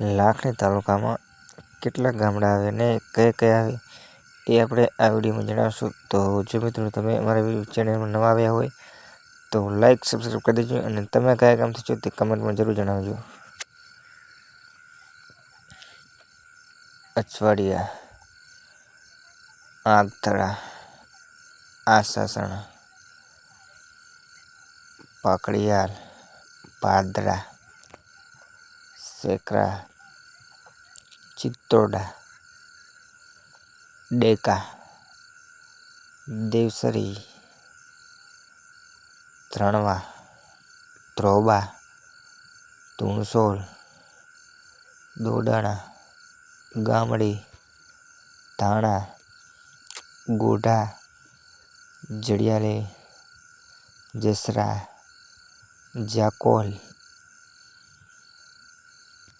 લાખણી તાલુકામાં કેટલા ગામડા આવે ને કયા કયા આવે, એ આપણે આ વિડીયોમાં જણાવશું. તો જો મિત્રો તમે અમારા ચેનલમાં નવા આવ્યા હોય, તો લાઇક સબસ્ક્રાઈબ કરી દેજો અને તમે કયા ગામથી છો તે કમેન્ટમાં જરૂર જણાવજો. અછવાડિયા, આગથળા, આસાસણ, પાકડિયાલ, પાદરા સેકરા ચિત્તોડા ડેકા દેવસરી ત્રણવા ધ્રોબા ધૂણસોલ દોડાણા ગામડી ધાણા ગોઢા જડિયાલે જેસરા જાકોલ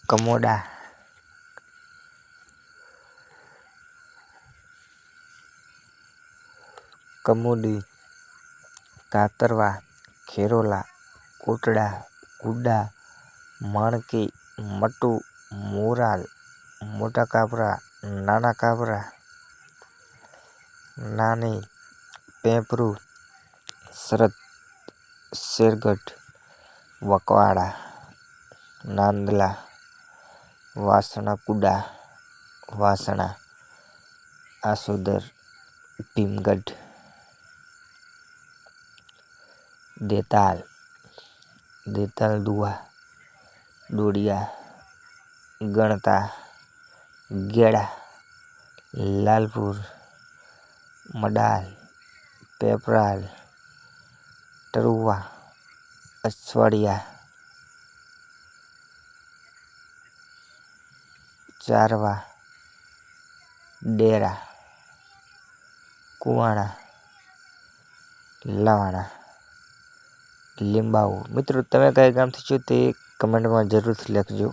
કમોડા. કમોડી, કાતરવા, ખેરોલા, કોટડા, ગુડા, માણકી, મટુ, મોરાલ, મોટા કાપરા નાના કાપરા નાની, પેપરું, શરદ, શેરગઢ વકવાડા નાંદલા. વાસણા કુડા વાસણા આસોદર ભીમગઢ દેતાલ દેતાલ દુવા ડોડિયા ગણતા ગેડા લાલપુર મડાલ પેપરાલ ટરુવા અસવાડિયા ચારવા ડેરા કુવાણા લવાણા લીંબાવું મિત્રો તમે કયા ગામથી છો તે કમેન્ટમાં જરૂરથી લખજો.